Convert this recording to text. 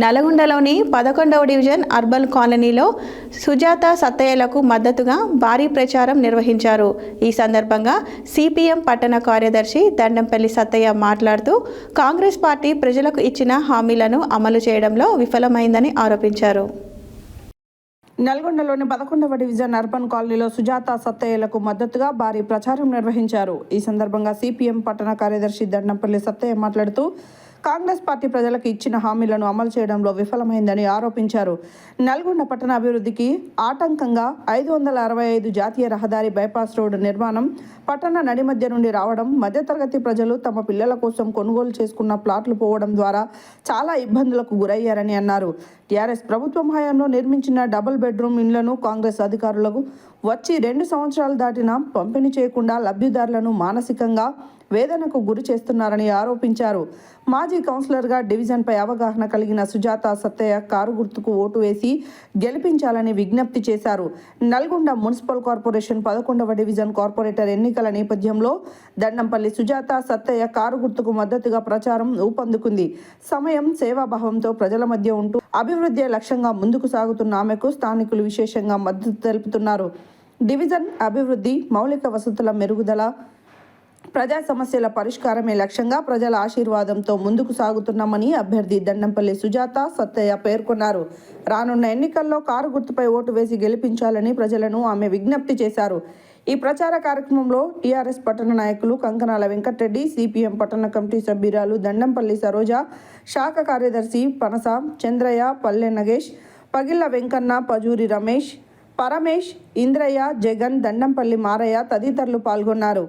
నల్గొండలోని పదకొండవ division urban కాలనీలో సుజాత సత్తయ్యలకు మద్దతుగా భారీ ప్రచారం నిర్వహించారు. ఈ సందర్భంగా సిపిఎం పట్టణ కార్యదర్శి దండంపల్లి సత్తయ్య మాట్లాడుతూ కాంగ్రెస్ పార్టీ ప్రజలకు ఇచ్చిన హామీలను అమలు చేయడంలో విఫలమైందని ఆరోపించారు. నల్గొండలోని పదకొండవ డివిజన్ అర్బన్ కాలనీలో సుజాత సత్తయ్యలకు మద్దతుగా భారీ ప్రచారం నిర్వహించారు. ఈ సందర్భంగా సిపిఎం పట్టణ కార్యదర్శి దండంపల్లి సత్తయ్య మాట్లాడుతూ కాంగ్రెస్ పార్టీ ప్రజలకు ఇచ్చిన హామీలను అమలు చేయడంలో విఫలమైందని ఆరోపించారు. నల్గొండ పట్టణ అభివృద్ధికి ఆటంకంగా ఐదు వందల అరవై ఐదు జాతీయ రహదారి బైపాస్ రోడ్డు నిర్మాణం పట్టణ నడి మధ్య నుండి రావడం మధ్యతరగతి ప్రజలు తమ పిల్లల కోసం కొనుగోలు చేసుకున్న ప్లాట్లు పోవడం ద్వారా చాలా ఇబ్బందులకు గురయ్యారని అన్నారు. టీఆర్ఎస్ ప్రభుత్వం హయాంలో నిర్మించిన డబుల్ బెడ్రూమ్ ఇండ్లను కాంగ్రెస్ అధికారులకు వచ్చి రెండు సంవత్సరాలు దాటినా పంపిణీ చేయకుండా లబ్ధిదారులను మానసికంగా వేదనకు గురి చేస్తున్నారని ఆరోపించారు. మాజీ కౌన్సిలర్గా డివిజన్పై అవగాహన కలిగిన సుజాత సత్తయ్య కారు గుర్తుకు ఓటు వేసి గెలిపించాలని విజ్ఞప్తి చేశారు. నల్గొండ మున్సిపల్ కార్పొరేషన్ పదకొండవ డివిజన్ కార్పొరేటర్ ఎన్నికల నేపథ్యంలో దండంపల్లి సుజాత సత్తయ్య కారు గుర్తుకు మద్దతుగా ప్రచారం ఊపందుకుంది. సమయం సేవాభావంతో ప్రజల మధ్య ఉంటూ అభివృద్ధి లక్ష్యంగా ముందుకు సాగుతున్న ఆమెకు స్థానికులు విశేషంగా మద్దతు తెలుపుతున్నారు. డివిజన్ అభివృద్ధి మౌలిక వసతుల మెరుగుదల ప్రజా సమస్యల పరిష్కారమే లక్ష్యంగా ప్రజల ఆశీర్వాదంతో ముందుకు సాగుతున్నామని అభ్యర్థి దండంపల్లి సుజాత సత్తయ్య పేర్కొన్నారు. రానున్న ఎన్నికల్లో కారు గుర్తుపై ఓటు వేసి గెలిపించాలని ప్రజలను ఆమె విజ్ఞప్తి చేశారు. ఈ ప్రచార కార్యక్రమంలో టీఆర్ఎస్ పట్టణ నాయకులు కంకనాల వెంకటరెడ్డి సిపిఎం పట్టణ కమిటీ సభ్యురాలు దండంపల్లి సరోజ శాఖ కార్యదర్శి పనస చంద్రయ్య పల్లె నగేష్ పగిళ్ళ వెంకన్న పజూరి రమేష్ పరమేష్ ఇంద్రయ్య జగన్ దండంపల్లి మారయ్య తదితరులు పాల్గొన్నారు.